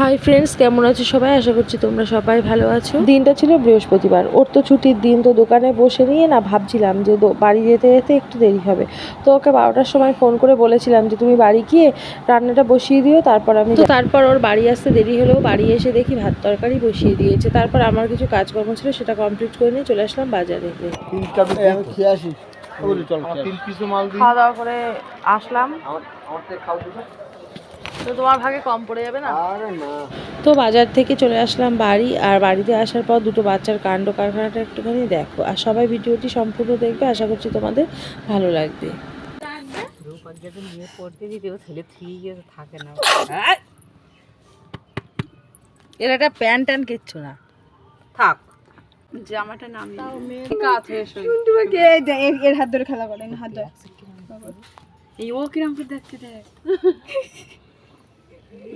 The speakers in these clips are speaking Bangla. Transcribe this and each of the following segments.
হাই ফ্রেন্ডস কেমন আছো সবাই? আশা করছি তোমরা সবাই ভালো আছো। দিনটা ছিল বৃহস্পতিবার। ওর তো ছুটির দিন তো দোকানে বসে নিয়ে না ভাবছিলাম যে বাড়ি যেতে যেতে একটু দেরি হবে। তো ওকে বারোটার সময় ফোন করে বলেছিলাম যে তুমি বাড়ি গিয়ে রান্নাটা বসিয়ে দিও তারপর আমি তো তারপর ওর বাড়ি আসতে দেরি হলেও বাড়ি এসে দেখি ভাত তরকারি বসিয়ে দিয়েছে। তারপর আমার কিছু কাজকর্ম ছিল সেটা কমপ্লিট করে নিয়ে চলে আসলাম বাজারে। খাওয়া দাওয়া করে আসলাম। তো তোমার ভাগে কম পড়ে যাবে না? তো বাজার থেকে চলে আসলাম বাড়ি আর বাড়িতে আসার পর দুটো বাচ্চার কাণ্ড কারখানাটা একটুখানি দেখো। আর সবাই ভিডিওটি সম্পূর্ণ দেখবে আশা করছি তোমাদের ভালো লাগবে। এর একটা প্যান্ট ট্যান্ট কিচ্ছু না। থাক। জামাটা নামিয়ে কাজ হয়ে এর হাত ধরে খেলা করেন হাত ধরে। এই ও কিরম করে দেখতে দেখ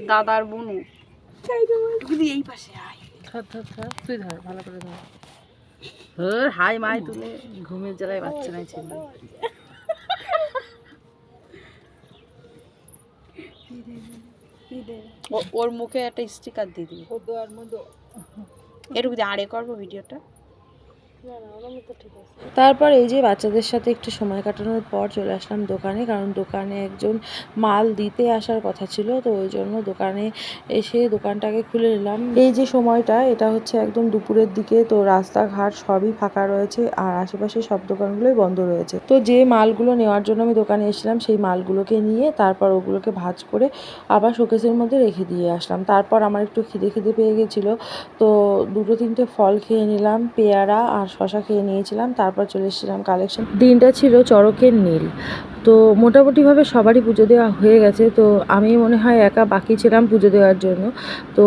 দাদার বোনু। তুই এই পাশে আয়। ধর ধর ধর তুই ধর ভালো করে ধর। ধর হাই মাই তুলে ঘুমের জ্বালায় বাচ্চা নাই ছিল। ওর মুখে একটা স্টিকার দিয়ে দিবি। এটুকু আড়ে করব ভিডিওটা? তারপর এই যে বাচ্চাদের সাথে একটু সময় কাটানোর পর চলে আসলাম দোকানে, কারণ দোকানে একজন মাল দিতে আসার কথা ছিল, তো ওই জন্য দোকানে এসে দোকানটাকে খুলে নিলাম। এই যে সময়টা, এটা হচ্ছে একদম দুপুরের দিকে, তো রাস্তাঘাট সবই ফাঁকা রয়েছে, আর আশেপাশে সব দোকানগুলোই বন্ধ রয়েছে। তো যে মালগুলো নেওয়ার জন্য আমি দোকানে এসেছিলাম, সেই মালগুলোকে নিয়ে তারপর ওগুলোকে ভাজ করে আবার শোকেসের মধ্যে রেখে দিয়ে আসলাম। তারপর আমার একটু খিদে খিদে পেয়ে গেছিল, তো দুটো তিনটে ফল খেয়ে নিলাম, পেয়ারা আর শশা খেয়ে নিয়েছিলাম, তারপর চলে এসেছিলাম কালেকশন দিনটা ছিল চড়কের নীল। তো মোটামুটিভাবে সবারই পুজো দেওয়া হয়ে গেছে, তো আমি মনে হয় একা বাকি ছিলাম পুজো দেওয়ার জন্য। তো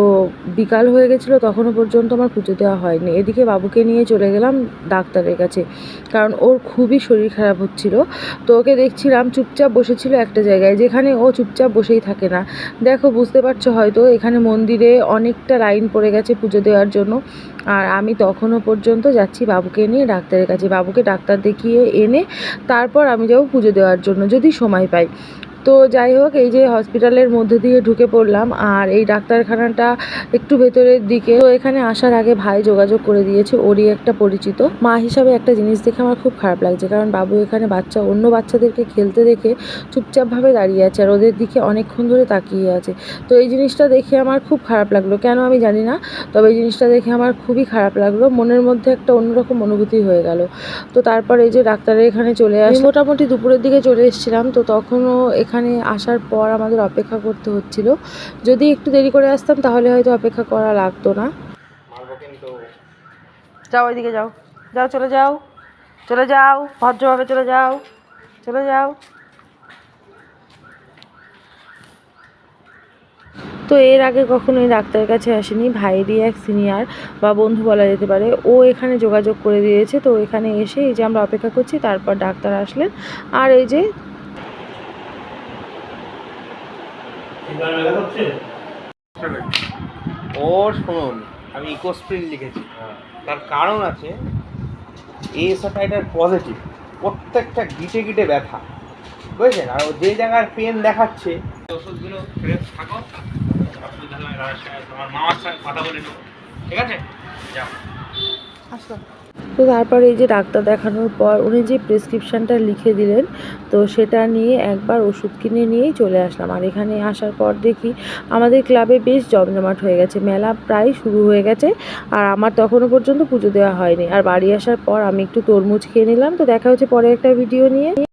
বিকাল হয়ে গেছিল, তখনও পর্যন্ত আমার পুজো দেওয়া হয়নি। এদিকে বাবুকে নিয়ে চলে গেলাম ডাক্তারের কাছে, কারণ ওর খুবই শরীর খারাপ হচ্ছিল। তো ওকে দেখছিলাম চুপচাপ বসেছিল একটা জায়গায়, যেখানে ও চুপচাপ বসেই থাকে না। দেখো, বুঝতে পারছ হয়তো এখানে মন্দিরে অনেকটা লাইন পড়ে গেছে পুজো দেওয়ার জন্য। আর আমি তখনও পর্যন্ত যাচ্ছি বাবুকে নিয়ে ডাক্তারের কাছে, বাবুকে ডাক্তার দেখিয়ে এনে তারপর আমি যাব পুজো দেওয়ার জন্য যদি সময় পাই। তো যাই হোক, এই যে হসপিটালের মধ্যে দিয়ে ঢুকে পড়লাম আর এই ডাক্তারখানাটা একটু ভেতরের দিকে। তো এখানে আসার আগে ভাই যোগাযোগ করে দিয়েছে, ওরই একটা পরিচিত। মা হিসাবে একটা জিনিস দেখে আমার খুব খারাপ লাগছে, কারণ বাবু এখানে বাচ্চা, অন্য বাচ্চাদেরকে খেলতে দেখে চুপচাপভাবে দাঁড়িয়ে আছে আর ওদের দিকে অনেকক্ষণ ধরে তাকিয়ে আছে। তো এই জিনিসটা দেখে আমার খুব খারাপ লাগল। কেন আমি জানি না, তবে এই জিনিসটা দেখে আমার খুবই খারাপ লাগল। মনের মধ্যে একটা অন্যরকম অনুভূতি হয়ে গেল। তো তারপর এই যে ডাক্তারের এখানে চলে আসি মোটামুটি দুপুরের দিকে চলে এসেছিলাম, তো তখনও এখানে আসার পর আমাদের অপেক্ষা করতে হচ্ছিল। যদি একটু দেরি করে আসতাম, তাহলে হয়তো অপেক্ষা করা লাগতো না। যাও ওইদিকে যাও। যাও, চলে যাও। চলে যাও। ভদ্রভাবে চলে যাও। চলে যাও। তো এর আগে কখনোই ডাক্তারের কাছে আসেনি। ভাইয়েরই এক সিনিয়র বা বন্ধু বলা যেতে পারে। ও এখানে যোগাযোগ করে দিয়েছে। তো এখানে এসে এই যে আমরা অপেক্ষা করছি, তারপর ডাক্তার আসলেন। আর এই যে ওর শুনুন আমি ইকোস্প্রিন লিখেছি। তার কারণ আছে এসোটাইটার পজিটিভ প্রত্যেকটা গিটে গিটে ব্যথা। বুঝেছেন? আর যে জায়গার পেন দেখাচ্ছে ওষুধগুলো থাকো। তোমার মামার সঙ্গে কথা বলে নেব। ঠিক আছে? যাও। তো তারপরে এই যে ডাক্তার দেখানোর পর উনি যে প্রেসক্রিপশানটা লিখে দিলেন, তো সেটা নিয়ে একবার ওষুধ কিনে নিয়েই চলে আসলাম। আর এখানে আসার পর দেখি আমাদের ক্লাবে বেশ জমজমাট হয়ে গেছে। মেলা প্রায় শুরু হয়ে গেছে আর আমার তখনও পর্যন্ত পুজো দেওয়া হয়নি। আর বাড়ি আসার পর আমি একটু তরমুজ খেয়ে নিলাম। তো দেখা হচ্ছে পরে একটা ভিডিও নিয়ে।